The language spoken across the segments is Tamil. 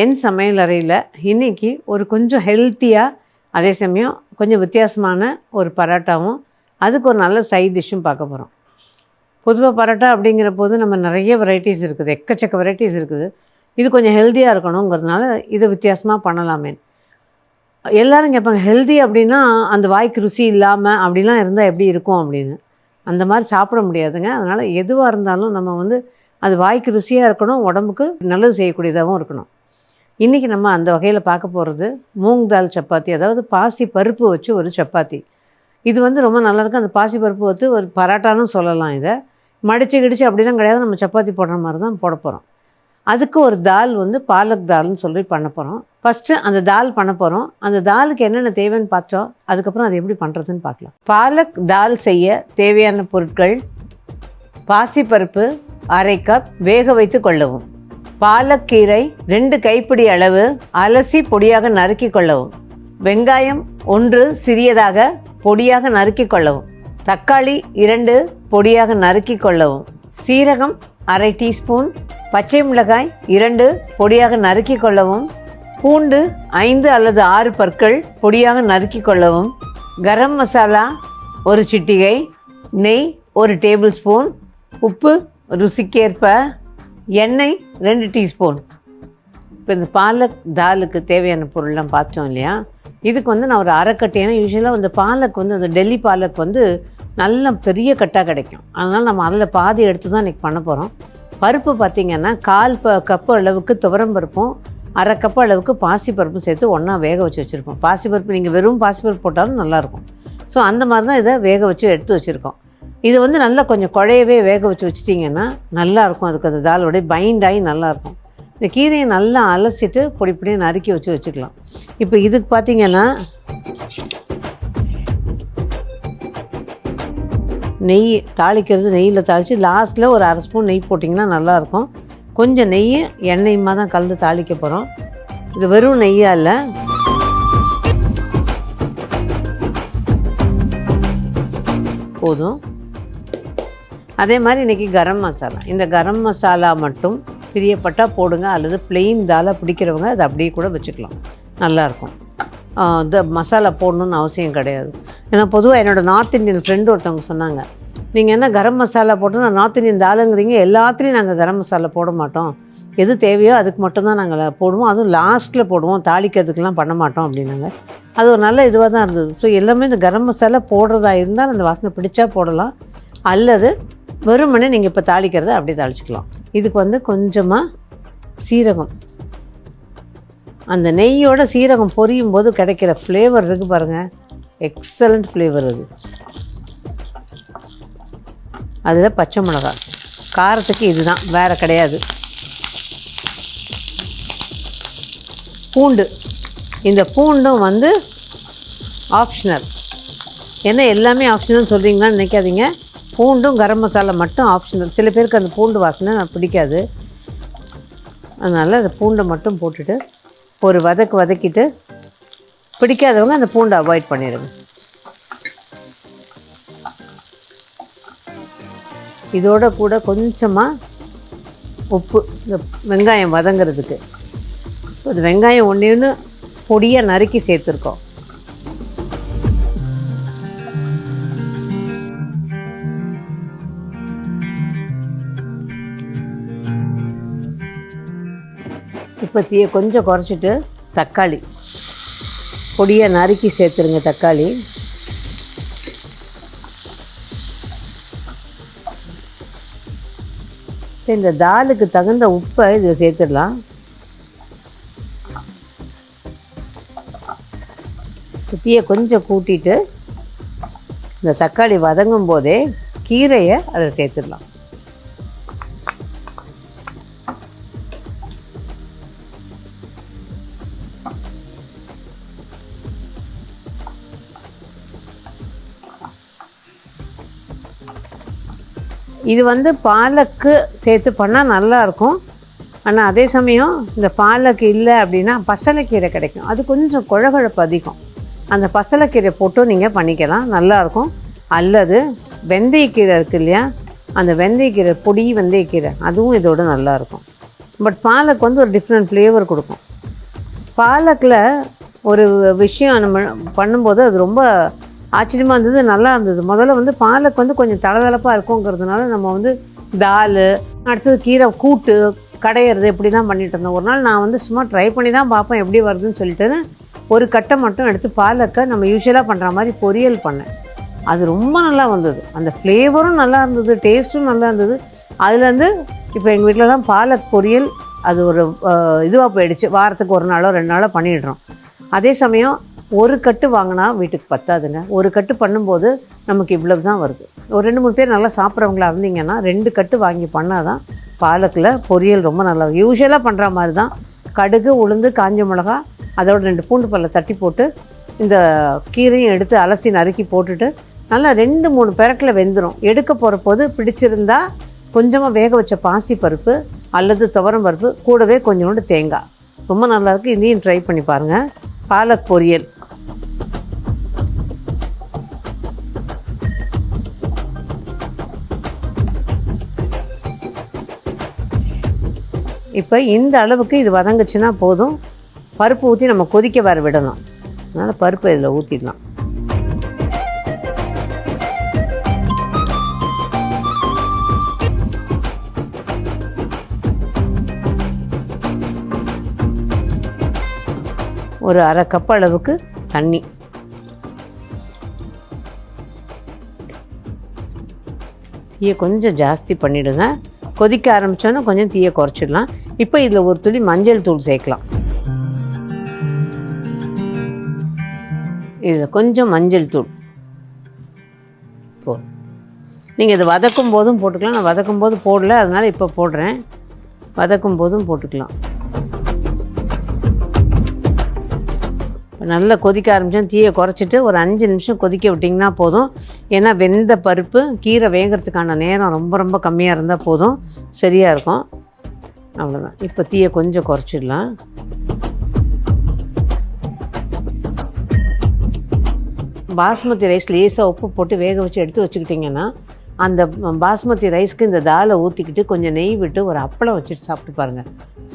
என் சமையல் அறையில் இன்னைக்கு ஒரு கொஞ்சம் ஹெல்த்தியாக அதே சமயம் கொஞ்சம் வித்தியாசமான ஒரு பரோட்டாவும் அதுக்கு ஒரு நல்ல சைட் டிஷ்ஷும் பார்க்க போகிறோம் பொதுவாக பரோட்டா அப்படிங்கிற போது நம்ம நிறைய வெரைட்டிஸ் இருக்குது எக்கச்சக்க வெரைட்டிஸ் இருக்குது. இது கொஞ்சம் ஹெல்த்தியாக இருக்கணுங்கிறதுனால இதை வித்தியாசமாக பண்ணலாமே. எல்லோரும் கேட்பாங்க ஹெல்தி அப்படின்னா அந்த வாய்க்கு ருசி இல்லாமல் அப்படிலாம் இருந்தால் எப்படி இருக்கும்? அப்படின்னு. அந்த மாதிரி சாப்பிட முடியாதுங்க. அதனால் எதுவாக இருந்தாலும் நம்ம வந்து அது வாய்க்கு ருசியாக இருக்கணும் உடம்புக்கு நல்லது செய்யக்கூடியதாகவும் இருக்கணும். இன்றைக்கி நம்ம அந்த வகையில் பார்க்க போகிறது மூங் தால் சப்பாத்தி அதாவது பாசி பருப்பு வச்சு ஒரு சப்பாத்தி. இது வந்து ரொம்ப நல்லாயிருக்கும் அந்த பாசி பருப்பு வச்சு ஒரு பராட்டானும் சொல்லலாம் இதை. மடிச்சு கிடிச்சு அப்படிலாம் கிடையாது. நம்ம சப்பாத்தி போடுற மாதிரி தான் போட போகிறோம் அதுக்கு ஒரு தால் வந்து பாலக் தால்னு சொல்லி பண்ண போகிறோம் ஃபஸ்ட்டு அந்த தால் பண்ண போகிறோம் அந்த தாலுக்கு என்னென்ன தேவைன்னு பார்த்தோம். அதுக்கப்புறம் அது எப்படி பண்ணுறதுன்னு பார்க்கலாம். பாலக் தால் செய்ய தேவையான பொருட்கள் பாசிப்பருப்பு அரை கப் வேக வைத்து கொள்ளவும். பாலக்கீரை ரெண்டு கைப்பிடி அளவு அலசி பொடியாக நறுக்கி கொள்ளவும். வெங்காயம் ஒன்று சிறியதாக பொடியாக நறுக்கி கொள்ளவும். தக்காளி இரண்டு பொடியாக நறுக்கி கொள்ளவும். சீரகம் அரை டீஸ்பூன் பச்சை மிளகாய் இரண்டு பொடியாக நறுக்கி கொள்ளவும். பூண்டு ஐந்து அல்லது ஆறு பற்கள் பொடியாக நறுக்கி கொள்ளவும். கரம் மசாலா ஒரு சிட்டிகை நெய் ஒரு டேபிள் ஸ்பூன் உப்பு ருசிக்கேற்ப எண்ணெய் ரெண்டு டீஸ்பூன். இப்போ இந்த பாலக் தாலுக்கு தேவையான பொருள்லாம் பார்த்தோம் இல்லையா? இதுக்கு வந்து நான் ஒரு அரைக்கட்டு ஏன்னா யூஸ்வலாக இந்த பாலக் வந்து அந்த டெல்லி பாலக் வந்து நல்ல பெரிய கட்டாக கிடைக்கும். அதனால் நம்ம அதில் பாதி எடுத்து தான் இன்றைக்கி பண்ண போகிறோம் பருப்பு பார்த்திங்கன்னா கால் ப கப்பு அளவுக்கு துவரம் பருப்பும் அரை கப்பு அளவுக்கு பாசிப்பருப்பும் சேர்த்து ஒன்றா வேக வச்சு வச்சுருக்கோம் பாசிப்பருப்பு நீங்கள் வெறும் பாசிப்பருப்பு போட்டாலும் நல்லாயிருக்கும். ஸோ அந்த மாதிரி தான் இதை வேக வச்சு எடுத்து வச்சுருக்கோம். இது வந்து நல்லா கொஞ்சம் குழையவே வேக வச்சு வச்சிட்டிங்கன்னா நல்லாயிருக்கும். அதுக்கு அந்த தாலோடைய பைண்ட் ஆகி நல்லாயிருக்கும். இந்த கீரையை நல்லா அலசிட்டு பொடி பொடியாக நறுக்கி வச்சு வச்சுக்கலாம். இப்போ இதுக்கு பார்த்திங்கன்னா நெய் தாளிக்கிறது நெய்யில் தாளித்து லாஸ்ட்டில் ஒரு அரை ஸ்பூன் நெய் போட்டிங்கன்னா நல்லாயிருக்கும். கொஞ்சம் நெய் எண்ணெயுமா தான் கலந்து தாளிக்க போகிறோம் இது வெறும் நெய்யா இல்லை. போதும். அதே மாதிரி இன்றைக்கி கரம் மசாலா. இந்த கரம் மசாலா மட்டும் பிரியப்பட்டால் போடுங்க அல்லது பிளெயின் தாலாக பிடிக்கிறவங்க அதை அப்படியே கூட வச்சுக்கலாம். நல்லாயிருக்கும் இந்த மசாலா போடணுன்னு அவசியம் கிடையாது. ஏன்னா பொதுவாக என்னோடய நார்த் இந்தியன் ஃப்ரெண்டு ஒருத்தவங்க சொன்னாங்க நீங்கள் என்ன கரம் மசாலா போட்டு நான் நார்த் இந்தியன் தாலுங்கிறீங்க எல்லாத்துலேயும் நாங்கள் கரம் மசாலா போட மாட்டோம். எது தேவையோ அதுக்கு மட்டும்தான் நாங்கள் போடுவோம். அதுவும் லாஸ்ட்டில் போடுவோம். தாளிக்கிறதுக்கெலாம் பண்ண மாட்டோம் அப்படின்னாங்க. அது ஒரு நல்ல இதுவாக தான் இருந்தது. ஸோ எல்லாமே இந்த கரம் மசாலா போடுறதா இருந்தால் அந்த வாசனை பிடிச்சா போடலாம். அல்லது வெறுமனே நீங்கள் இப்போ தாளிக்கிறத அப்படியே தாளிச்சிக்கலாம். இதுக்கு வந்து கொஞ்சமாக சீரகம். அந்த நெய்யோட சீரகம் பொரியும் போது கிடைக்கிற ஃப்ளேவர் இருக்குது பாருங்கள் எக்ஸலண்ட் ஃப்ளேவர் அது. அதில் பச்சை மிளகாய். காரத்துக்கு இதுதான் வேறு கிடையாது. பூண்டு. இந்த பூண்டும் வந்து ஆப்ஷனல் ஏன்னா எல்லாமே ஆப்ஷனல் சொல்கிறீங்களான்னு நினைக்காதீங்க. பூண்டும் கரம் மசாலா மட்டும் ஆப்ஷனல் சில பேருக்கு அந்த பூண்டு வாசனை பிடிக்காது. அதனால் அந்த பூண்டை மட்டும் போட்டுட்டு ஒரு வதக்கு வதக்கிட்டு பிடிக்காதவங்க அந்த பூண்டை அவாய்ட் பண்ணிடுங்க. இதோட கூட கொஞ்சமாக உப்பு இந்த வெங்காயம் வதங்கிறதுக்கு. இந்த வெங்காயம் ஒன்று ஒன்று பொடியாக நறுக்கி சேர்த்துருக்கோம். தீயை கொஞ்சம் குறைச்சிட்டு தக்காளி. பொடியை நறுக்கி சேர்த்துருங்க தக்காளி. இந்த தாலுக்கு தகுந்த உப்பை இதில் சேர்த்துடலாம். தீயை கொஞ்சம் கூட்டிட்டு இந்த தக்காளி வதங்கும் போதே கீரையை அதில் சேர்த்துடலாம். இது வந்து பாலக்கு சேர்த்து பண்ணால் நல்லாயிருக்கும் ஆனால் அதே சமயம் இந்த பாலக்கு இல்லை அப்படின்னா பசலைக்கீரை கிடைக்கும். அது கொஞ்சம் குழகுழப்பு அதிகம். அந்த பசலைக்கீரை போட்டும் நீங்கள் பண்ணிக்கலாம். நல்லாயிருக்கும் அல்லது வெந்தயக்கீரை இருக்குது இல்லையா? அந்த வெந்தயக்கீரை பொடி வெந்தயக்கீரை அதுவும் இதோட நல்லாயிருக்கும் பட் பாலக் வந்து ஒரு டிஃப்ரெண்ட் ஃப்ளேவர் கொடுக்கும். பாலக்கில் ஒரு விஷயம் நம்ம பண்ணும்போது அது ரொம்ப ஆச்சரியமாக இருந்தது நல்லா இருந்தது. முதல்ல வந்து பாலக் வந்து கொஞ்சம் தளதளப்பாக இருக்குங்கிறதுனால நம்ம வந்து தால் அடுத்தது கீரை கூட்டு கடையிறது இப்படி தான் பண்ணிட்டு இருந்தோம். ஒரு நாள் நான் வந்து சும்மா ட்ரை பண்ணி தான் பார்ப்பேன் எப்படி வருதுன்னு சொல்லிட்டுன்னு ஒரு கட்டை மட்டும் எடுத்து பாலக்கை நம்ம யூஸ்வலாக பண்ணுற மாதிரி பொரியல் பண்ணேன். அது ரொம்ப நல்லா வந்தது. அந்த ஃப்ளேவரும் நல்லா இருந்தது டேஸ்ட்டும் நல்லா இருந்தது. அதுலேருந்து இப்போ எங்கள் வீட்டில் தான் பாலக் பொரியல் அது ஒரு இதுவாக போயிடுச்சு. வாரத்துக்கு ஒரு நாளோ ரெண்டு நாளோ பண்ணிடுறோம். அதே சமயம் ஒரு கட்டு வாங்கினா வீட்டுக்கு பத்தாதுங்க. ஒரு கட்டு பண்ணும்போது நமக்கு இவ்வளவு தான் வருது. ஒரு ரெண்டு மூணு பேர் நல்லா சாப்பிட்றவங்களா இருந்தீங்கன்னா ரெண்டு கட்டு வாங்கி பண்ணால் தான் பாலக்கில் பொரியல் ரொம்ப நல்லா யூஸ்வலாக பண்ணுற மாதிரி தான் கடுகு உளுந்து காஞ்ச மிளகா அதோட ரெண்டு பூண்டு பல்ல தட்டி போட்டு இந்த கீரையும் எடுத்து அலசி நறுக்கி போட்டுட்டு நல்லா ரெண்டு மூணு பெரட்டில் வெந்துடும் எடுக்க போகிற போது பிடிச்சிருந்தா கொஞ்சமாக வேக வச்ச பாசி பருப்பு அல்லது துவரம் பருப்பு கூடவே கொஞ்சோண்டு தேங்காய். ரொம்ப நல்லாயிருக்கு இதையும் ட்ரை பண்ணி பாருங்கள் பாலக் பொரியல். இப்போ இந்த அளவுக்கு இது வதங்குச்சுன்னா போதும். பருப்பு ஊற்றி நம்ம கொதிக்க வர விடணும். அதனால் பருப்பு இதில் ஊற்றிடலாம் ஒரு அரை கப் அளவுக்கு தண்ணி. தீயை கொஞ்சம் ஜாஸ்தி பண்ணிவிடுங்க கொதிக்க ஆரம்பித்தோன்னா கொஞ்சம் தீயை குறைச்சிடலாம். இப்போ இதில் ஒரு துளி மஞ்சள் தூள் சேர்க்கலாம். இதில் கொஞ்சம் மஞ்சள் தூள். போதும். நீங்கள் இது வதக்கும் போதும் போட்டுக்கலாம். நான் வதக்கும் போது போடல அதனால் இப்போ போடுறேன். வதக்கும் போதும் போட்டுக்கலாம். நல்லா கொதிக்க ஆரம்பித்தோம் தீயை குறைச்சிட்டு ஒரு அஞ்சு நிமிஷம் கொதிக்க விட்டிங்கன்னா போதும். ஏன்னா வெந்த பருப்பு கீரை வேகிறதுக்கான நேரம் ரொம்ப ரொம்ப கம்மியாக இருந்தால் போதும். சரியாக இருக்கும். அவ்வளோதான் இப்போ தீயை கொஞ்சம் குறைச்சிடலாம். பாஸ்மதி ரைஸ் லேசாக உப்பு போட்டு வேக வச்சு எடுத்து வச்சுக்கிட்டிங்கன்னா அந்த பாஸ்மதி ரைஸ்க்கு இந்த தாலை ஊற்றிக்கிட்டு கொஞ்சம் நெய் விட்டு ஒரு அப்பளம் வச்சுட்டு சாப்பிட்டு பாருங்கள்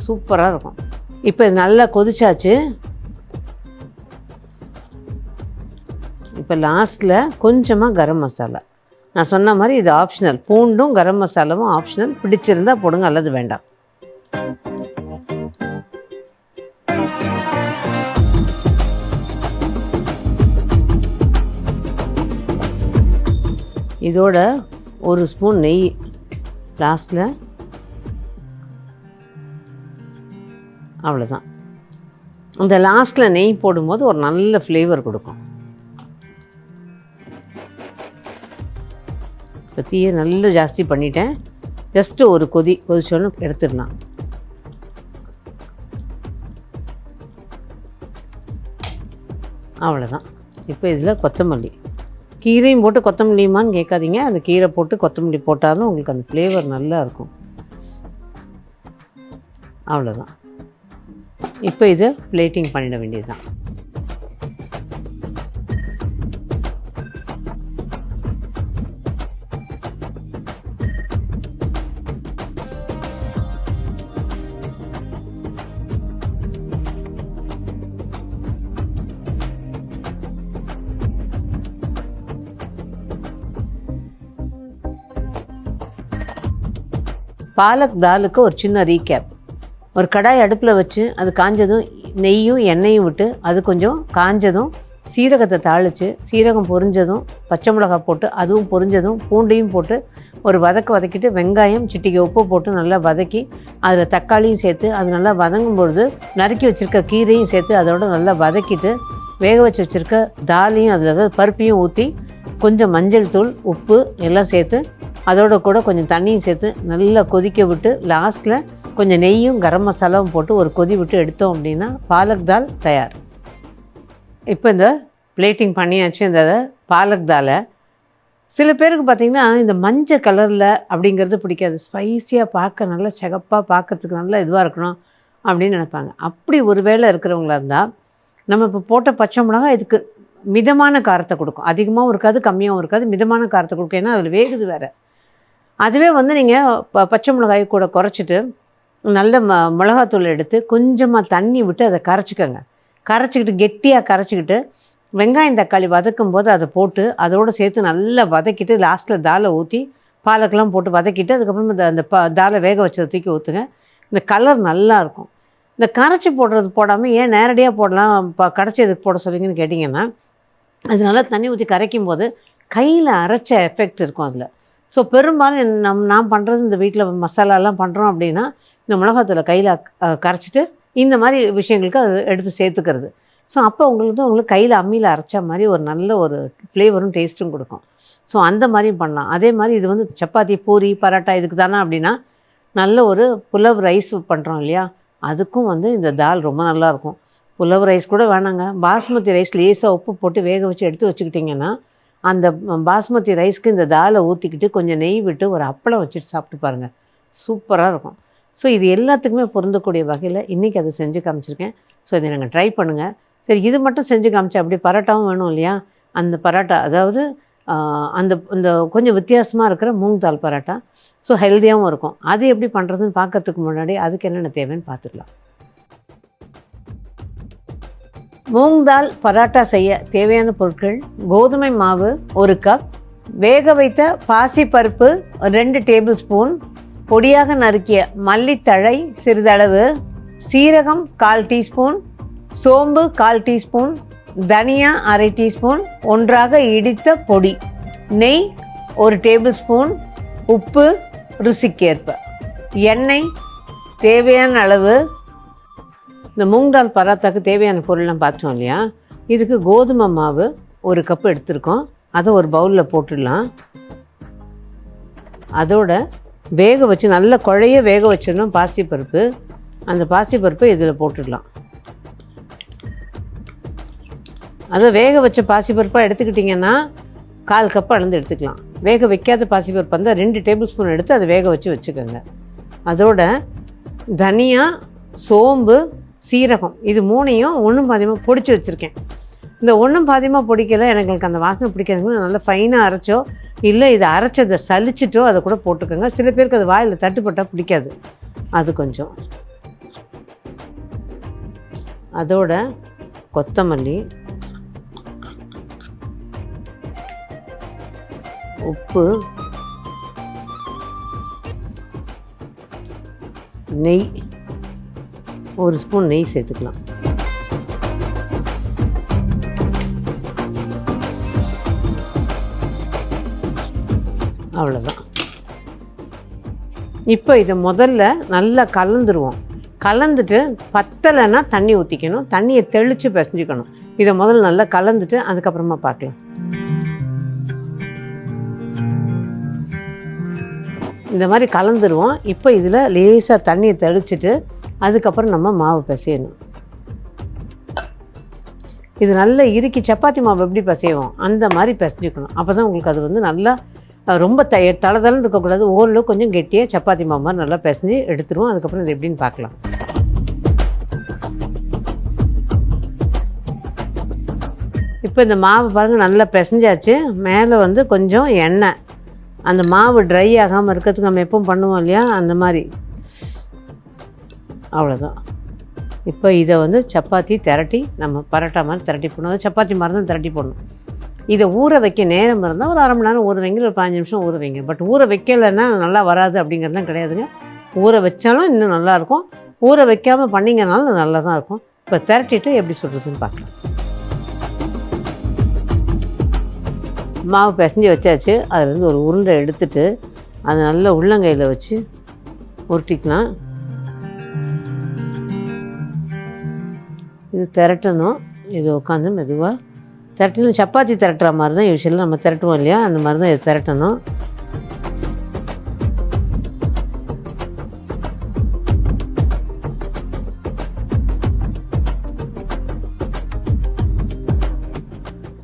சூப்பராக இருக்கும். இப்போ இது நல்லா கொதிச்சாச்சு. இப்போ லாஸ்ட்டில் கொஞ்சமாக கரம் மசாலா. நான் சொன்ன மாதிரி இது ஆப்ஷனல் பூண்டும் கரம் மசாலாவும் ஆப்ஷனல் பிடிச்சிருந்தா போடுங்க அல்லது வேண்டாம். இதோட ஒரு ஸ்பூன் நெய் லாஸ்டில் அவ்வளோதான் அந்த லாஸ்ட்டில் நெய் போடும்போது ஒரு நல்ல ஃப்ளேவர் கொடுக்கும். இப்போ தீயை நல்லா ஜாஸ்தி பண்ணிட்டேன். ஜஸ்ட்டு ஒரு கொதி கொதிச்சோன்னு எடுத்துடலாம். அவ்வளோதான் இப்போ இதில் கொத்தமல்லி. கீரையும் போட்டு கொத்தமல்லியுமான்னு கேட்காதீங்க. அந்த கீரை போட்டு கொத்தமல்லி போட்டாலும் உங்களுக்கு அந்த ஃப்ளேவர் நல்லா இருக்கும். அவ்வளோதான் இப்போ இதை பிளேட்டிங் பண்ணிட வேண்டியது தான் பாலக் தாலுக்கு ஒரு சின்ன ரீகேப் ஒரு கடாய் அடுப்பில் வச்சு அது காஞ்சதும் நெய்யும் எண்ணெயும் விட்டு அது கொஞ்சம் காஞ்சதும் சீரகத்தை தாளித்து சீரகம் பொரிஞ்சதும் பச்சை மிளகாய் போட்டு அதுவும் பொரிஞ்சதும் பூண்டையும் போட்டு ஒரு வதக்க வதக்கிட்டு வெங்காயம் சிட்டிக்கு உப்பு போட்டு நல்லா வதக்கி அதில் தக்காளியும் சேர்த்து அது நல்லா வதங்கும் பொழுது நறுக்கி வச்சுருக்க கீரையும் சேர்த்து அதோட நல்லா வதக்கிட்டு வேக வச்சு வச்சுருக்க தாலையும் அதில் பருப்பையும் ஊற்றி கொஞ்சம் மஞ்சள் தூள் உப்பு எல்லாம் சேர்த்து அதோட கூட கொஞ்சம் தண்ணியும் சேர்த்து நல்லா கொதிக்க விட்டு லாஸ்ட்டில் கொஞ்சம் நெய்யும் கரம் மசாலாவும் போட்டு ஒரு கொதி விட்டு எடுத்தோம் அப்படின்னா பாலக் தால் தயார். இப்போ இந்த பிளேட்டிங் பண்ணியாச்சு இந்த பாலக் தாலை. சில பேருக்கு பார்த்திங்கன்னா இந்த மஞ்சள் கலரில் அப்படிங்கிறது பிடிக்காது. ஸ்பைஸியாக பார்க்க நல்லா சிகப்பாக பார்க்கறதுக்கு நல்லா இதுவாக இருக்கணும் அப்படின்னு நினைப்பாங்க. அப்படி ஒரு வேளை இருக்கிறவங்களா இருந்தால் நம்ம இப்போ போட்ட பச்சை மிளகா இதுக்கு மிதமான காரத்தை கொடுக்கும். அதிகமாகவும் இருக்காது கம்மியாகவும் இருக்காது மிதமான காரத்தை கொடுக்கும். ஏன்னா அதில் வேகுது வேறு. அதுவே வந்து நீங்கள் ப பச்சை மிளகாய் கூட குறைச்சிட்டு நல்ல ம மிளகாத்தூள் எடுத்து கொஞ்சமாக தண்ணி விட்டு அதை கரைச்சிக்கோங்க. கரைச்சிக்கிட்டு கெட்டியாக கரைச்சிக்கிட்டு வெங்காயம் தக்காளி வதக்கும் போது அதை போட்டு அதோடு சேர்த்து நல்லா வதக்கிட்டு லாஸ்ட்டில் தாலை ஊற்றி பாலக்கெல்லாம் போட்டு வதக்கிட்டு அதுக்கப்புறம் இந்த அந்த ப தாலை வேக வச்சதை தூக்கி ஊற்றுங்க இந்த கலர் நல்லாயிருக்கும் இந்த கரைச்சி போடுறது போடாமல் ஏன் நேரடியாக போடலாம் இப்போ கடைச்சி எதுக்கு போட சொல்லுவீங்கன்னு கேட்டிங்கன்னா அது நல்லா தண்ணி ஊற்றி கரைக்கும் போது கையில் அரைச்ச எஃபெக்ட் இருக்கும் அதில். ஸோ பெரும்பாலும் நம் நான் பண்ணுறது இந்த வீட்டில் மசாலாலாம் பண்ணுறோம் அப்படின்னா இந்த மிளகாத்தூளை கையில் கரைச்சிட்டு இந்த மாதிரி விஷயங்களுக்கு அது எடுத்து சேர்த்துக்கிறது. ஸோ அப்போ உங்களுக்கு உங்களுக்கு கையில் அம்மியில் அரைச்ச மாதிரி ஒரு நல்ல ஒரு ஃப்ளேவரும் டேஸ்ட்டும் கொடுக்கும். ஸோ அந்த மாதிரியும் பண்ணலாம். அதே மாதிரி இது வந்து சப்பாத்தி பூரி பரோட்டா இதுக்கு தானே அப்படின்னா நல்ல ஒரு புலவ் ரைஸ் பண்ணுறோம் இல்லையா? அதுக்கும் வந்து இந்த தால் ரொம்ப நல்லாயிருக்கும் புலவ் ரைஸ் கூட வேணாங்க. பாஸ்மதி ரைஸ் லேசாக உப்பு போட்டு வேக வச்சு எடுத்து வச்சுக்கிட்டிங்கன்னா அந்த பாஸ்மதி ரைஸ்க்கு இந்த தாலை ஊற்றிக்கிட்டு கொஞ்சம் நெய் விட்டு ஒரு அப்பளம் வச்சுட்டு சாப்பிட்டு பாருங்கள் சூப்பராக இருக்கும். ஸோ இது எல்லாத்துக்குமே பொருந்தக்கூடிய வகையில் இன்றைக்கி அதை செஞ்சு காமிச்சிருக்கேன். ஸோ இதை நாங்கள் ட்ரை பண்ணுங்கள் சரி இது மட்டும் செஞ்சு காமிச்சா அப்படி பரோட்டாவும் வேணும் இல்லையா? அந்த பரோட்டா அதாவது அந்த இந்த கொஞ்சம் வித்தியாசமாக இருக்கிற மூங் தால் பரோட்டா. ஸோ ஹெல்த்தியாகவும் இருக்கும். அது எப்படி பண்ணுறதுன்னு பார்க்கறதுக்கு முன்னாடி அதுக்கு என்னென்ன தேவைன்னு பார்த்துக்கலாம் மூங் தால் பரோட்டா செய்ய தேவையான பொருட்கள் கோதுமை மாவு ஒரு கப் வேக வைத்த பாசிப்பருப்பு ரெண்டு டேபிள் ஸ்பூன் பொடியாக நறுக்கிய மல்லித்தழை சிறிதளவு சீரகம் கால் டீஸ்பூன் சோம்பு கால் டீஸ்பூன் தனியா அரை டீஸ்பூன் ஒன்றாக இடித்த பொடி நெய் ஒரு டேபிள் ஸ்பூன் உப்பு ருசிக்கேற்ப எண்ணெய் தேவையான அளவு இந்த மூங் தால் பராத்தாக்கு தேவையான பொருள்லாம் பார்த்தோம் இல்லையா? இதுக்கு கோதுமை மாவு ஒரு கப் எடுத்திருக்கோம். அதை ஒரு பவுலில் போட்டுடலாம். அதோட வேக வச்சு நல்ல குழைய வேக வச்சிடணும் பாசிப்பருப்பு. அந்த பாசிப்பருப்பை இதில் போட்டுடலாம். அதை வேக வச்ச பாசிப்பருப்பாக எடுத்துக்கிட்டிங்கன்னா கால் கப் அளந்து எடுத்துக்கலாம். வேக வைக்காத பாசிப்பருப்பு இருந்தால் ரெண்டு டேபிள் ஸ்பூன் எடுத்து அதை வேக வச்சு வச்சுக்கோங்க. அதோட தனியா சோம்பு சீரகம். இது மூணையும் ஒன்றும் பாதியமாக பொடிச்சு வச்சுருக்கேன். இந்த ஒன்றும் பாதியமாக பொடிக்கல எனக்கு அந்த வாசனை பிடிக்காதுங்க நல்லா ஃபைனாக அரைச்சோ இல்லை இதை அரைச்சதை சலிச்சிட்டோ அதை கூட போட்டுக்கோங்க. சில பேருக்கு அது வாயில் தட்டுப்பட்டால் பிடிக்காது. அது கொஞ்சம். அதோட கொத்தமல்லி உப்பு நெய் ஒரு ஸ்பூன் நெய் சேர்த்துக்கலாம். அவ்வளோதான் இப்போ இதை முதல்ல நல்லா கலந்துருவோம். கலந்துட்டு பத்தலைன்னா தண்ணி ஊற்றிக்கணும் தண்ணியை தெளித்து பிசைஞ்சிக்கணும். இதை முதல்ல நல்லா கலந்துட்டு அதுக்கப்புறமா பார்க்கலாம். இந்த மாதிரி கலந்துருவோம். இப்போ இதில் லேசாக தண்ணியை தெளிச்சிட்டு அதுக்கப்புறம் நம்ம மாவு பிசையணும். இது நல்லா இறுக்கி சப்பாத்தி மாவு எப்படி பிசைவோம்? அந்த மாதிரி பிசைஞ்சிக்கணும். அப்போ தான் உங்களுக்கு அது வந்து நல்லா ரொம்ப த தளதளன்னு இருக்கக்கூடாது. ஓரளவு கொஞ்சம் கெட்டியாக சப்பாத்தி மாவு மாதிரி நல்லா பிசைஞ்சு எடுத்துருவோம். அதுக்கப்புறம் இது எப்படின்னு பார்க்கலாம். இப்போ இந்த மாவு பாருங்கள் நல்லா பிசைஞ்சாச்சு. மேலே வந்து கொஞ்சம் எண்ணெய். அந்த மாவு ட்ரை ஆகாமல் இருக்கிறதுக்கு நம்ம எப்பவும் பண்ணுவோம் இல்லையா? அந்த மாதிரி. அவ்வளோதான் இப்போ இதை வந்து சப்பாத்தி திரட்டி நம்ம பரோட்டா மாதிரி திரட்டி போடணும். அது சப்பாத்தி மாதிரி தான் திரட்டி போடணும். இதை ஊற வைக்க நேரம் இருந்தால் ஒரு அரை மணி நேரம் ஊற வைங்க ஒரு பாஞ்சு நிமிஷம் ஊற வைங்க. பட் ஊற வைக்கலைன்னா நல்லா வராது அப்படிங்கிறதுலாம் கிடையாதுங்க. ஊற வச்சாலும் இன்னும் நல்லாயிருக்கும் ஊற வைக்காமல் பண்ணிங்கனாலும் நல்லா தான் இருக்கும். இப்போ திரட்டிட்டு எப்படி சொல்கிறதுன்னு பார்க்கலாம். மாவு பிசைஞ்சு வச்சாச்சு. அதுலேருந்து ஒரு உருண்டை எடுத்துட்டு அதை நல்லா உள்ளங்கையில் வச்சு உருட்டிக்கலாம். இது திரட்டணும். இது உட்காந்து மெதுவாக திரட்டணும். சப்பாத்தி திரட்டுற மாதிரி தான் யூஸ்வலாக நம்ம திரட்டுவோம் இல்லையா? அந்த மாதிரி தான் இது திரட்டணும்.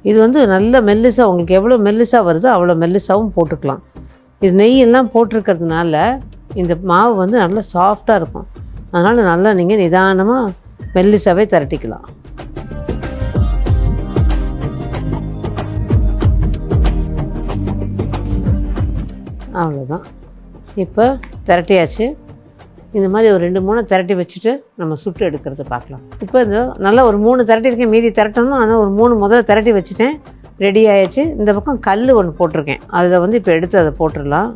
இது வந்து நல்ல மெல்லிசாக உங்களுக்கு எவ்வளோ மெல்லிசாக வருதோ அவ்வளோ மெல்லிசாவும் போட்டுக்கலாம். இது நெய்யெல்லாம் போட்டிருக்கிறதுனால இந்த மாவு வந்து நல்லா சாஃப்டாக இருக்கும். அதனால் நல்லா நீங்கள் நிதானமாக மெல்லிசாவே திரட்டிக்கலாம். அவ்வளோதான் இப்போ திரட்டியாச்சு. இந்த மாதிரி ஒரு ரெண்டு மூணு திரட்டி வச்சுட்டு நம்ம சுட்டு எடுக்கிறது பார்க்கலாம். இப்போ இந்த நல்லா ஒரு மூணு திரட்டி இருக்கேன் மீதி திரட்டணும். ஆனால் ஒரு மூணு முதல்ல திரட்டி வச்சுட்டேன். ரெடி ஆயாச்சு. இந்த பக்கம் கல் ஒன்று போட்டிருக்கேன். அதில் வந்து இப்போ எடுத்து அதை போட்டுடலாம்.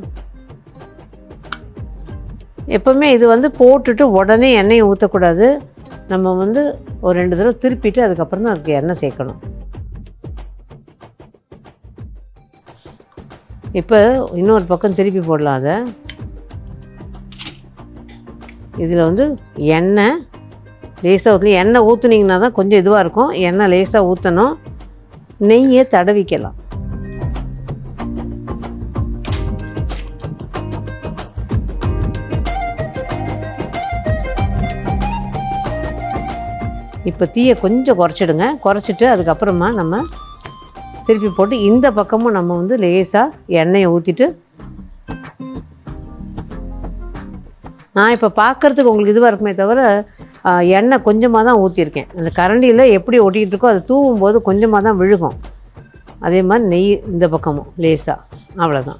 எப்போவுமே இது வந்து போட்டுட்டு உடனே எண்ணெயை ஊற்றக்கூடாது நம்ம வந்து ஒரு ரெண்டு தடவை திருப்பிட்டு அதுக்கப்புறம் தான் அதுக்கு எண்ணெய் சேர்க்கணும். இப்போ இன்னொரு பக்கம் திருப்பி போடலாம் அதை. இதில் வந்து எண்ணெய் லேசாக ஊற்றணும் எண்ணெய் ஊற்றுனீங்கன்னா தான் கொஞ்சம் இதுவாக இருக்கும். எண்ணெய் லேசாக ஊற்றணும் நெய்யை தடவிக்கலாம். இப்போ தீயை கொஞ்சம் குறைச்சிடுங்க. குறைச்சிட்டு அதுக்கப்புறமா நம்ம திருப்பி போட்டு இந்த பக்கமும் நம்ம வந்து லேசாக எண்ணெயை ஊற்றிட்டு நான் இப்போ பார்க்குறதுக்கு உங்களுக்கு இதுவாக இருக்குமே தவிர எண்ணெய் கொஞ்சமாக தான் ஊற்றிருக்கேன் அந்த கரண்டியில் எப்படி ஒட்டிக்கிட்டு இருக்கோ அது தூவும் போது கொஞ்சமாக தான் விழுகும். அதே மாதிரி நெய் இந்த பக்கமும் லேசாக அவ்வளோதான்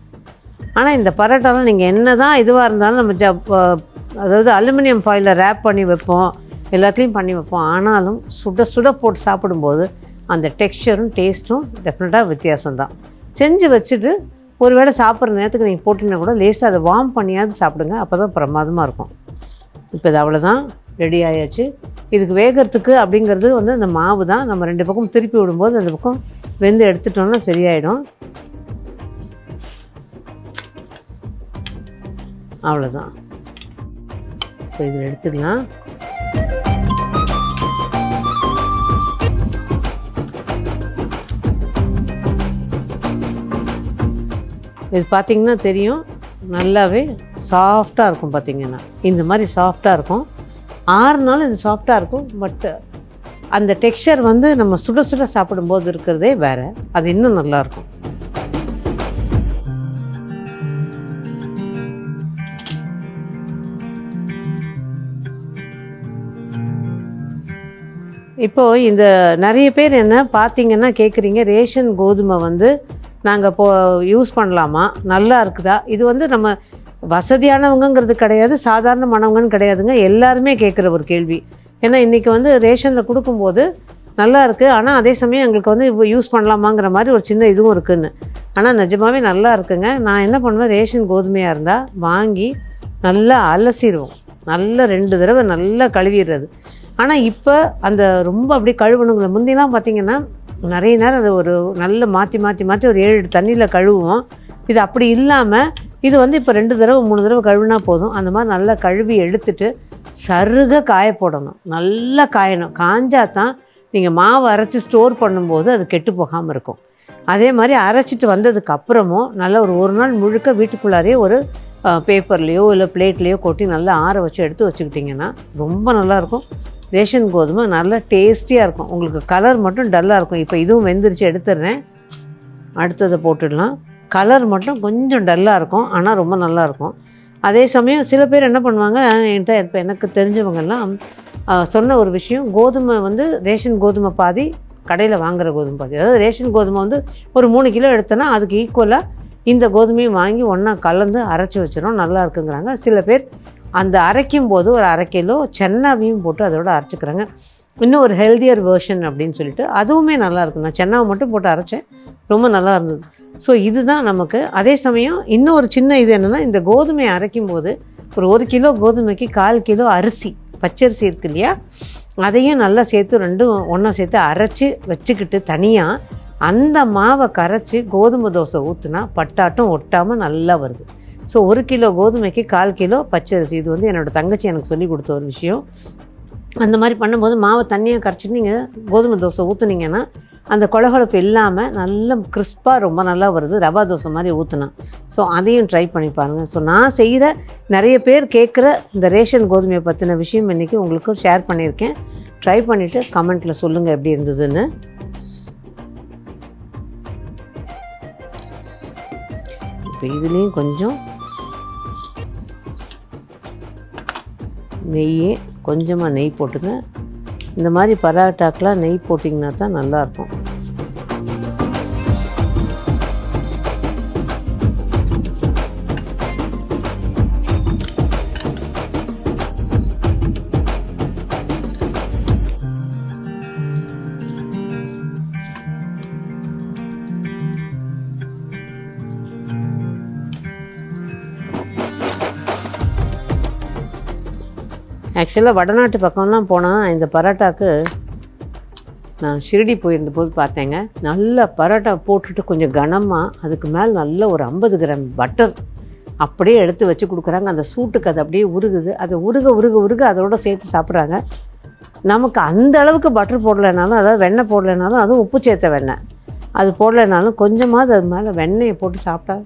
ஆனால் இந்த பரோட்டாலாம் நீங்கள் என்ன தான் இதுவாக இருந்தாலும் நம்ம ஜ அதாவது அலுமினியம் ஃபாயிலில் ரேப் பண்ணி வைப்போம். எல்லாத்துலேயும் பண்ணி வைப்போம். ஆனாலும் சுட சுட போட்டு சாப்பிடும்போது அந்த டெக்ஸ்சரும் டேஸ்ட்டும் டெஃபினட்டாக வித்தியாசம்தான். செஞ்சு வச்சுட்டு ஒரு வேளை சாப்பிட்ற நேரத்துக்கு நீங்கள் போட்டிங்கன்னா கூட லேசாக அதை வார்ம் பண்ணியாவது சாப்பிடுங்க. அப்போ தான் பிரமாதமாக இருக்கும். இப்போ இது அவ்வளோதான் ரெடி ஆயாச்சு. இதுக்கு வேகிறதுக்கு அப்படிங்கிறது வந்து அந்த மாவு தான் நம்ம ரெண்டு பக்கம் திருப்பி விடும்போது அந்த பக்கம் வெந்து எடுத்துட்டோம்னா சரியாயிடும். அவ்வளோதான் இப்போ இதில் எடுத்துக்கலாம். இது பார்த்தீங்கன்னா தெரியும். நல்லாவே சாஃப்டாக இருக்கும் பார்த்தீங்கன்னா இந்த மாதிரி சாஃப்டாக இருக்கும். ஆறு இது சாஃப்டாக இருக்கும் பட் அந்த டெக்ஸ்சர் வந்து நம்ம சுட சுட சாப்பிடும்போது இருக்கிறதே வேறு. அது இன்னும் நல்லாயிருக்கும் இப்போது இந்த நிறைய பேர் என்ன பார்த்தீங்கன்னா கேட்குறீங்க ரேஷன் கோதுமை வந்து நாங்கள் போ யூஸ் பண்ணலாமா? நல்லா இருக்குதா? இது வந்து நம்ம வசதியானவங்கங்கிறது கிடையாது சாதாரணமானவங்கன்னு கிடையாதுங்க. எல்லாருமே கேட்குற ஒரு கேள்வி. ஏன்னா இன்றைக்கி வந்து ரேஷனில் கொடுக்கும்போது நல்லா இருக்குது ஆனால் அதே சமயம் எங்களுக்கு வந்து இப்போ யூஸ் பண்ணலாமாங்கிற மாதிரி ஒரு சின்ன இதுவும் இருக்குதுன்னு ஆனால் நிஜமாவே நல்லா இருக்குங்க. நான் என்ன பண்ணுவேன்? ரேஷன் கோதுமையாக இருந்தால் வாங்கி நல்லா அலசிடுவோம் நல்லா ரெண்டு தடவை நல்லா கழுவிடுறது. ஆனால் இப்போ அந்த ரொம்ப அப்படியே கழுவணுங்கிற முந்திலாம் பார்த்தீங்கன்னா நிறைய நேரம் அதை ஒரு நல்ல மாற்றி மாற்றி மாற்றி ஒரு ஏழு எட்டு தண்ணியில் கழுவுவோம். இது அப்படி இல்லாமல் இது வந்து இப்போ ரெண்டு தடவை மூணு தடவை கழுவினா போதும். அந்த மாதிரி நல்லா கழுவி எடுத்துட்டு சருக காய போடணும். நல்லா காயணும். காஞ்சா தான் நீங்கள் மாவு அரைச்சி ஸ்டோர் பண்ணும்போது அது கெட்டு போகாமல் இருக்கும். அதே மாதிரி அரைச்சிட்டு வந்ததுக்கு அப்புறமும் நல்லா ஒரு ஒரு நாள் முழுக்க வீட்டுக்குள்ளாரே ஒரு பேப்பர்லேயோ இல்லை பிளேட்லேயோ கொட்டி நல்லா ஆற வச்சு எடுத்து வச்சுக்கிட்டிங்கன்னா ரொம்ப நல்லாயிருக்கும் ரேஷன் கோதுமை நல்லா டேஸ்டியாக இருக்கும். உங்களுக்கு கலர் மட்டும் டல்லாக இருக்கும். இப்போ இதுவும் வெந்துருச்சு எடுத்துடுறேன். அடுத்ததை போட்டுடலாம். கலர் மட்டும் கொஞ்சம் டல்லாக இருக்கும். ஆனால் ரொம்ப நல்லாயிருக்கும் அதே சமயம் சில பேர் என்ன பண்ணுவாங்க என்கிட்ட இப்போ எனக்கு தெரிஞ்சவங்கெல்லாம் சொன்ன ஒரு விஷயம் கோதுமை வந்து ரேஷன் கோதுமை பாதி கடையில் வாங்குற கோதுமை பாதி. அதாவது ரேஷன் கோதுமை வந்து ஒரு மூணு கிலோ எடுத்தோன்னா அதுக்கு ஈக்குவலாக இந்த கோதுமையும் வாங்கி ஒன்றா கலந்து அரைச்சி வச்சிடும் நல்லா இருக்குங்கிறாங்க. சில பேர் அந்த அரைக்கும் போது ஒரு அரை கிலோ சென்னாவையும் போட்டு அதோட அரைச்சிக்கிறாங்க. இன்னும் ஒரு ஹெல்தியர் வெர்ஷன் அப்படின்னு சொல்லிட்டு அதுவுமே நல்லா இருக்கும் நான் சென்னாவை மட்டும் போட்டு அரைச்சேன். ரொம்ப நல்லா இருந்தது. ஸோ இதுதான் நமக்கு. அதே சமயம் இன்னும் ஒரு சின்ன இது என்னென்னா இந்த கோதுமையை அரைக்கும் போது ஒரு ஒரு கிலோ கோதுமைக்கு கால் கிலோ அரிசி பச்சரிசி இருக்கு இல்லையா? அதையும் நல்லா சேர்த்து ரெண்டும் ஒன்றா சேர்த்து அரைச்சி வச்சுக்கிட்டு தனியாக அந்த மாவை கரைச்சி கோதுமை தோசை ஊற்றுனா பட்டாட்டம் ஒட்டாமல் நல்லா வருது. ஸோ ஒரு கிலோ கோதுமைக்கு கால் கிலோ பச்சரிசி. இது வந்து என்னோட தங்கச்சி எனக்கு சொல்லி கொடுத்த ஒரு விஷயம். அந்த மாதிரி பண்ணும்போது மாவை தண்ணியாக கரைச்சிட்டு நீங்கள் கோதுமை தோசை ஊற்றுனீங்கன்னா அந்த கொழகொழப்பு இல்லாமல் நல்ல கிறிஸ்பாக ரொம்ப நல்லா வருது. ரவா தோசை மாதிரி ஊற்றுனேன் ஸோ அதையும் ட்ரை பண்ணி பாருங்கள் ஸோ நான் செய்கிற நிறைய பேர் கேட்குற இந்த ரேஷன் கோதுமையை பற்றின விஷயம் இன்றைக்கி உங்களுக்கு ஷேர் பண்ணியிருக்கேன். ட்ரை பண்ணிவிட்டு கமெண்ட்டில் சொல்லுங்கள் எப்படி இருந்ததுன்னு. இப்போ இதுலேயும் கொஞ்சம் நெய் கொஞ்சமாக நெய் போட்டுங்க. இந்த மாதிரி பரோட்டாக்கெலாம் நெய் போட்டிங்கன்னா தான் நல்லாயிருக்கும். ஆக்சுவலாக வடநாட்டு பக்கம்லாம் போனால் இந்த பரோட்டாக்கு நான் ஷிரடி போயிருந்த போது பார்த்தேங்க. நல்ல பரோட்டா போட்டுட்டு கொஞ்சம் கனமாக அதுக்கு மேலே நல்ல ஒரு ஐம்பது கிராம் பட்டர் அப்படியே எடுத்து வச்சு கொடுக்குறாங்க. அந்த சூட்டுக்கு அது அப்படியே உருகுது. அதை உருக உருக உருக அதோட சேர்த்து சாப்பிட்றாங்க. நமக்கு அந்த அளவுக்கு பட்டர் போடலைனாலும் அதாவது வெண்ணெய் போடலைனாலும் அதுவும் உப்பு சேர்த்த வெண்ணெய். அது போடலைனாலும் கொஞ்சமாவது அது மேலே வெண்ணெயை போட்டு சாப்பிட்டா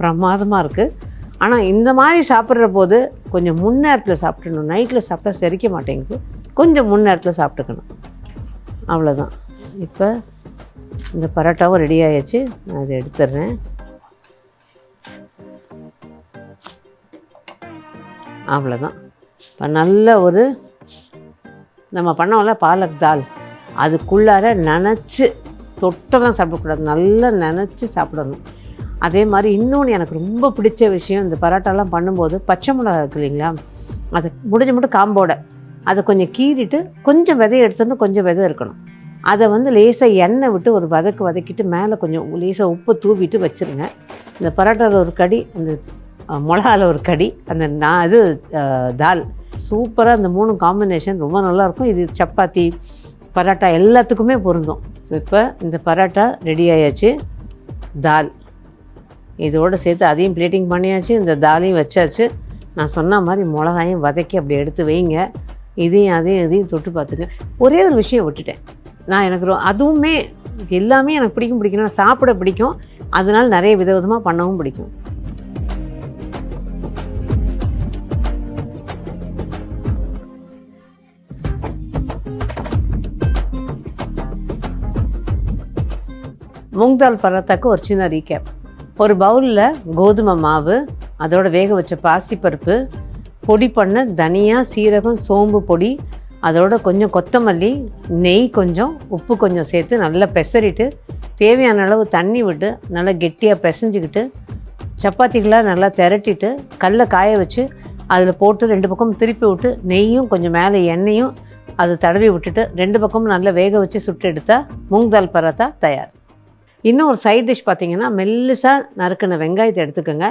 பிரமாதமாக இருக்குது ஆனால் இந்த மாதிரி சாப்பிட்ற போது கொஞ்சம் முன்னேரத்தில் சாப்பிடணும். நைட்டில் சாப்பிட்டா செரிக்க மாட்டேங்குது. கொஞ்சம் முன்னேரத்தில் சாப்பிட்டுக்கணும். அவ்வளோதான் இப்போ இந்த பரோட்டாவும் ரெடி ஆயாச்சு. நான் அதை எடுத்துடுறேன். அவ்வளோதான் இப்போ நல்ல ஒரு நம்ம பண்ணோம்ல பாலக் தால் அதுக்குள்ளார நினச்சி தொட்டெல்லாம் சாப்பிடக்கூடாது. நல்லா நினச்சி சாப்பிடணும். அதே மாதிரி இன்னொன்று எனக்கு ரொம்ப பிடிச்ச விஷயம் இந்த பரோட்டாலாம் பண்ணும்போது பச்சை மிளகா இருக்கு இல்லைங்களா? அது முடிஞ்ச மட்டும் காம்போட. அதை கொஞ்சம் கீறிட்டு கொஞ்சம் விதைய எடுத்துன்னு கொஞ்சம் விதை இருக்கணும். அதை வந்து லேசாக எண்ணெய் விட்டு ஒரு வதக்கு வதக்கிட்டு மேலே கொஞ்சம் லேசாக உப்பு தூவிட்டு வச்சுருங்க. இந்த பரோட்டாவில் ஒரு கடி அந்த மிளகாவில் ஒரு கடி அந்த நான் இது தால். சூப்பராக அந்த மூணு காம்பினேஷன் ரொம்ப நல்லாயிருக்கும். இது சப்பாத்தி பரோட்டா எல்லாத்துக்குமே பொருந்தும். ஸோ இப்போ இந்த பரோட்டா ரெடி ஆயாச்சு. தால். இதோடு சேர்த்து அதையும் பிளேட்டிங் பண்ணியாச்சு இந்த தாலையும் வச்சாச்சு. நான் சொன்ன மாதிரி மிளகாயும் வதக்கி அப்படி எடுத்து வைங்க. இதையும் அதையும் இதையும் தொட்டு பார்த்துங்க. ஒரே ஒரு விஷயம் விட்டுட்டேன். நான் எனக்கு ரொ- அதுவுமே எல்லாமே எனக்கு பிடிக்கும் பிடிக்கணும் சாப்பிட பிடிக்கும். அதனால் நிறைய விதவிதமாக பண்ணவும் பிடிக்கும். மூங் தால் பரோட்டாக்கு ஒரு சின்ன ரீகேப் ஒரு பவுலில் கோதுமை மாவு அதோட வேக வச்ச பாசிப்பருப்பு பொடி பண்ண தனியா சீரகம் சோம்பு பொடி அதோட கொஞ்சம் கொத்தமல்லி நெய் கொஞ்சம் உப்பு கொஞ்சம் சேர்த்து நல்லா பெசரிட்டு தேவையான அளவு தண்ணி விட்டு நல்லா கெட்டியாக பிசைஞ்சுக்கிட்டு சப்பாத்திகளாக நல்லா திரட்டிட்டு கல்லை காய வச்சு அதில் போட்டு ரெண்டு பக்கம் திருப்பி விட்டு நெய்யும் கொஞ்சம் மேலே எண்ணெயும் அதை தடவி விட்டுட்டு ரெண்டு பக்கமும் நல்லா வேக வச்சு சுட்டு எடுத்தால் மூங் தால் பரோட்டா தயார். இன்னும் ஒரு சைட் டிஷ் பார்த்தீங்கன்னா மெல்லிசாக நறுக்கின வெங்காயத்தை எடுத்துக்கோங்க.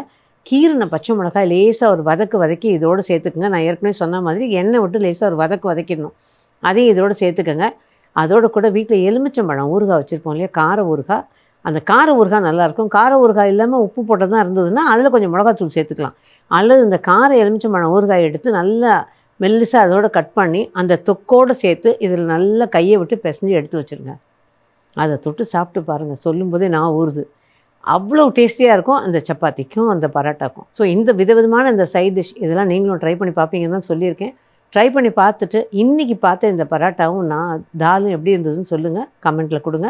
கீரின பச்சை மிளகாய் லேசாக ஒரு வதக்கு வதக்கி இதோடு சேர்த்துக்குங்க. நான் ஏற்கனவே சொன்ன மாதிரி எண்ணெய் விட்டு லேசாக ஒரு வதக்கு வதக்கிடணும். அதையும் இதோடு சேர்த்துக்கோங்க. அதோட கூட வீட்டில் எலுமிச்சம்பழம் ஊறுகாய் வச்சுருப்போம் இல்லையா? கார ஊறுகாய். அந்த கார ஊறுகாய் நல்லாயிருக்கும். கார ஊறுகாய் இல்லாமல் உப்பு போட்டதாக தான் இருந்ததுன்னா அதில் கொஞ்சம் மிளகாத்தூள் சேர்த்துக்கலாம். அல்லது இந்த கார எலுமிச்சம்பழம் ஊறுகாய் எடுத்து நல்லா மெல்லிசாக அதோட கட் பண்ணி அந்த தொக்கோடு சேர்த்து இதில் நல்லா கையை விட்டு பிசைஞ்சு எடுத்து வச்சுருங்க. அதை தொட்டு சாப்பிட்டு பாருங்கள் சொல்லும்போதே நான் ஊறுது. அவ்வளோ டேஸ்டியாக இருக்கும் அந்த சப்பாத்திக்கும் அந்த பரோட்டாக்கும். ஸோ இந்த விதவிதமான இந்த சைட் டிஷ் இதெல்லாம் நீங்களும் ட்ரை பண்ணி பார்ப்பீங்கன்னு தான் சொல்லியிருக்கேன். ட்ரை பண்ணி பார்த்துட்டு இன்றைக்கி பார்த்த இந்த பரோட்டாவும் நான் தாலும் எப்படி இருந்ததுன்னு சொல்லுங்கள் கமெண்ட்டில் கொடுங்க.